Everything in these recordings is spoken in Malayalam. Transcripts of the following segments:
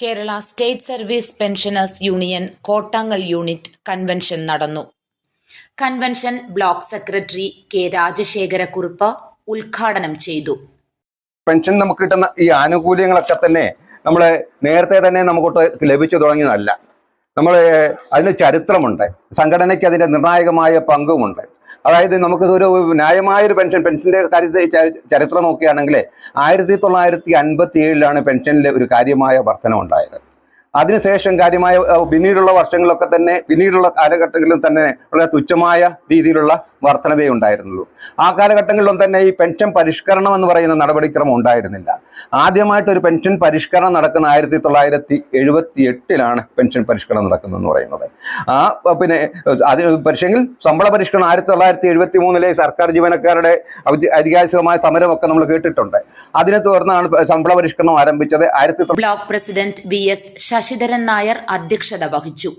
Kerala state service pensioners union Kottangal unit convention നടന്നു. Convention block secretary K Rajasekhara Kurup ഉദ്ഘാടനം ചെയ്തു. പെൻഷൻ നമുക്ക് കിട്ടുന്ന ഈ ആനുകൂല്യങ്ങളൊക്കെ തന്നെ നമ്മൾ നേരത്തെ തന്നെ നമുക്കൊട്ട് ലഭിച്ചു തുടങ്ങിയതല്ല. നമ്മൾ അതിന് ചരിത്രമുണ്ട്. സംഘടനയ്ക്ക് അതിന്റെ നിർണായകമായ പങ്കുമുണ്ട്. അതായത് നമുക്ക് ഒരു ന്യായമായ ഒരു പെൻഷൻ പെൻഷന്റെ കാര്യത്തിൽ ചരിത്രം നോക്കുകയാണെങ്കിൽ ആയിരത്തി തൊള്ളായിരത്തി അൻപത്തി ഏഴിലാണ് പെൻഷനിൽ ഒരു കാര്യമായ വർധനം ഉണ്ടായത് അതിനുശേഷം കാര്യമായ പിന്നീടുള്ള വർഷങ്ങളിലൊക്കെ തന്നെ പിന്നീടുള്ള കാലഘട്ടങ്ങളിൽ തന്നെ വളരെ തുച്ഛമായ രീതിയിലുള്ള വർധനവേ ഉണ്ടായിരുന്നുള്ളൂ. ആ കാലഘട്ടങ്ങളിലും തന്നെ ഈ പെൻഷൻ പരിഷ്കരണം എന്ന് പറയുന്ന നടപടിക്രമം ഉണ്ടായിരുന്നില്ല. ആദ്യമായിട്ട് ഒരു പെൻഷൻ പരിഷ്കരണം നടക്കുന്ന ആയിരത്തി തൊള്ളായിരത്തി എഴുപത്തി എട്ടിലാണ് പെൻഷൻ പരിഷ്കരണം നടക്കുന്നതെന്ന് പറയുന്നത്. ആ പിന്നെ അത് പക്ഷേങ്കിൽ ശമ്പള പരിഷ്കരണം ആയിരത്തി തൊള്ളായിരത്തി എഴുപത്തി മൂന്നിലെ സർക്കാർ ജീവനക്കാരുടെ ഐതിഹാസികമായ സമരമൊക്കെ നമ്മൾ കേട്ടിട്ടുണ്ട്. അതിനെ തുടർന്നാണ് ശമ്പള പരിഷ്കരണം ആരംഭിച്ചത്. ആയിരത്തി block president V S Sasidharan Nair അധ്യക്ഷത വഹിച്ചു.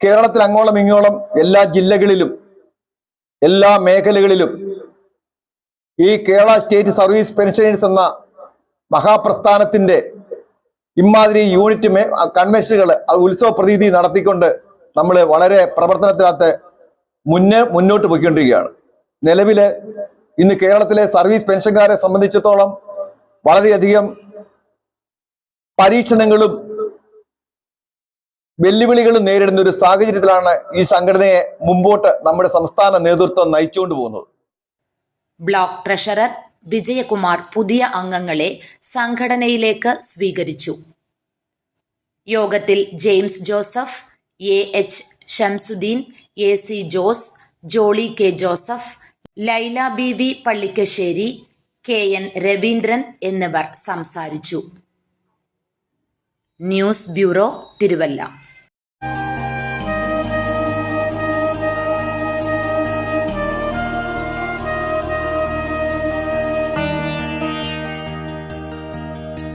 കേരളത്തിൽ അങ്ങോളം ഇങ്ങോളം എല്ലാ ജില്ലകളിലും എല്ലാ മേഖലകളിലും ഈ കേരള സ്റ്റേറ്റ് സർവീസ് പെൻഷനേഴ്സ് എന്ന മഹാപ്രസ്ഥാനത്തിന്റെ ഇമാതിരി യൂണിറ്റ് കൺവെൻഷനുകൾ ഉത്സവ പ്രതീതി നടത്തിക്കൊണ്ട് നമ്മൾ വളരെ പ്രവർത്തനത്തിനകത്ത് മുന്നേ മുന്നോട്ട് പോയിക്കൊണ്ടിരിക്കുകയാണ്. നിലവിൽ ഇന്ന് കേരളത്തിലെ സർവീസ് പെൻഷൻകാരെ സംബന്ധിച്ചിടത്തോളം വളരെയധികം പരീക്ഷണങ്ങളും വെല്ലുവിളികളും നേരിടുന്ന ഒരു സാഹചര്യത്തിലാണ് ഈ സംഘടനയെ മുമ്പോട്ട് നമ്മുടെ സംസ്ഥാന നേതൃത്വം നയിച്ചുകൊണ്ട് പോകുന്നത്. ബ്ലോക്ക് ട്രഷറർ വിജയകുമാർ പുതിയ അംഗങ്ങളെ സംഘടനയിലേക്ക് സ്വീകരിച്ചു. യോഗത്തിൽ James Joseph A H Shamsuddin A C Jose Jolly K Joseph Laila B V Pallikkassery K N Raveendran എന്നിവർ സംസാരിച്ചു. News bureau Thiruvalla.